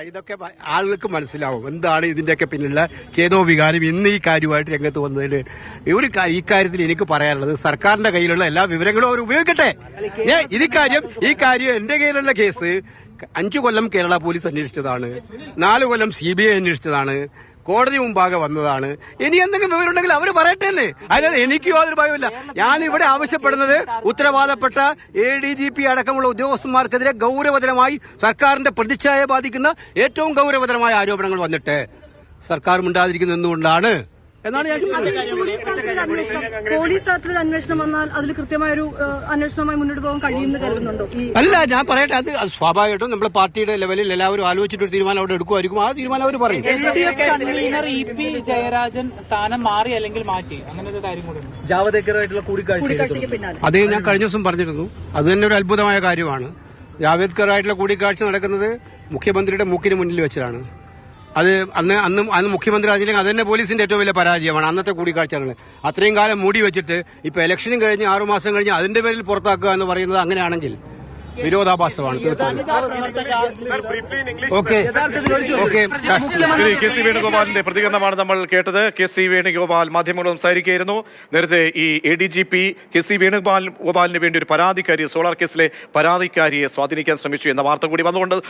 ഇതൊക്കെ ആളുകൾക്ക് മനസ്സിലാവും. എന്താണ് ഇതിന്റെയൊക്കെ പിന്നിലുള്ള ചേതോ വികാരം ഇന്ന് ഈ കാര്യമായിട്ട് രംഗത്ത് വന്നതിൽ ഒരു ഇക്കാര്യത്തിൽ എനിക്ക് പറയാനുള്ളത് സർക്കാരിന്റെ കയ്യിലുള്ള എല്ലാ വിവരങ്ങളും അവർ ഉപയോഗിക്കട്ടെ. ഏ ഇത് കാര്യം ഈ കാര്യം എന്റെ കയ്യിലുള്ള കേസ് അഞ്ചു കൊല്ലം കേരള പോലീസ് അന്വേഷിച്ചതാണ്. നാല് കൊല്ലം സി ബി ഐ അന്വേഷിച്ചതാണ്. കോടതി മുമ്പാകെ വന്നതാണ്. ഇനി എന്തെങ്കിലും വിവരമുണ്ടെങ്കിൽ അവർ പറയട്ടെ എന്ന് അതിനകത്ത് എനിക്ക് യാതൊരു ഭയമില്ല ഞാൻ ഇവിടെ ആവശ്യപ്പെടുന്നത് ഉത്തരവാദപ്പെട്ട എ ഡി ജി പി അടക്കമുള്ള ഉദ്യോഗസ്ഥന്മാർക്കെതിരെ ഗൗരവതരമായി സർക്കാരിന്റെ പ്രതിച്ഛായ ബാധിക്കുന്ന ഏറ്റവും ഗൗരവതരമായ ആരോപണങ്ങൾ വന്നിട്ട് സർക്കാർ മിണ്ടാതിരിക്കുന്ന എന്തുകൊണ്ടാണ്? എന്നാണ് ഞാൻ. പോലീസ് തലത്തിലൊരു അന്വേഷണം. പോലീസ് തലത്തിലൊരു അന്വേഷണം വന്നാൽ അതിൽ കൃത്യമായ ഒരു അന്വേഷണവുമായി മുന്നോട്ട് പോകാൻ കഴിയുമെന്ന് കരുതുന്നുണ്ടോ? അല്ല ഞാൻ പറയട്ടെ അത് അത് സ്വാഭാവികമായിട്ടും നമ്മുടെ പാർട്ടിയുടെ ലെവലിൽ എല്ലാവരും ആലോചിച്ചിട്ട് ഒരു തീരുമാനം അവിടെ എടുക്കുമായിരിക്കും. ആ തീരുമാനം അവർ പറയും. കൺവീനർ ഇ പി ജയരാജൻ സ്ഥാനം മാറി അല്ലെങ്കിൽ മാറ്റി. അങ്ങനെ ഒരു കാര്യം കൂടി ജാവദേക്കറായിട്ടുള്ള കൂടിക്കാഴ്ച കൂടിക്കാഴ്ചയ്ക്ക് ഞാൻ കഴിഞ്ഞ ദിവസം പറഞ്ഞിരുന്നു. അത് തന്നെ ഒരു അത്ഭുതമായ കാര്യമാണ്. ജാവേദ്കറായിട്ടുള്ള കൂടിക്കാഴ്ച നടക്കുന്നത് മുഖ്യമന്ത്രിയുടെ മൂക്കിന് മുന്നിൽ വെച്ചാണ് അത് അന്ന് അന്ന് അന്ന് മുഖ്യമന്ത്രി ആയിരുന്നില്ലെങ്കിൽ അത് തന്നെ പോലീസിന്റെ ഏറ്റവും വലിയ പരാജയമാണ് അന്നത്തെ കൂടിക്കാഴ്ചകൾ അത്രയും കാലം മൂടി വെച്ചിട്ട് ഇപ്പൊ ഇലക്ഷനും കഴിഞ്ഞ് ആറുമാസം കഴിഞ്ഞ് അതിന്റെ പേരിൽ പുറത്താക്കുക എന്ന് പറയുന്നത് അങ്ങനെയാണെങ്കിൽ വിരോധാഭാസമാണ് കെ സി വേണുഗോപാലിന്റെ പ്രതികരണമാണ് നമ്മൾ കേട്ടത്. കെ സി വേണുഗോപാൽ മാധ്യമങ്ങളോട് സംസാരിക്കുകയായിരുന്നു. നേരത്തെ ഈ A D G P K C Venugopal ഗോപാലിന് വേണ്ടി ഒരു പരാതിക്കാരി സോളാർ കേസിലെ പരാതിക്കാരിയെ സ്വാധീനിക്കാൻ ശ്രമിച്ചു എന്ന വാർത്ത കൂടി വന്നുകൊണ്ട്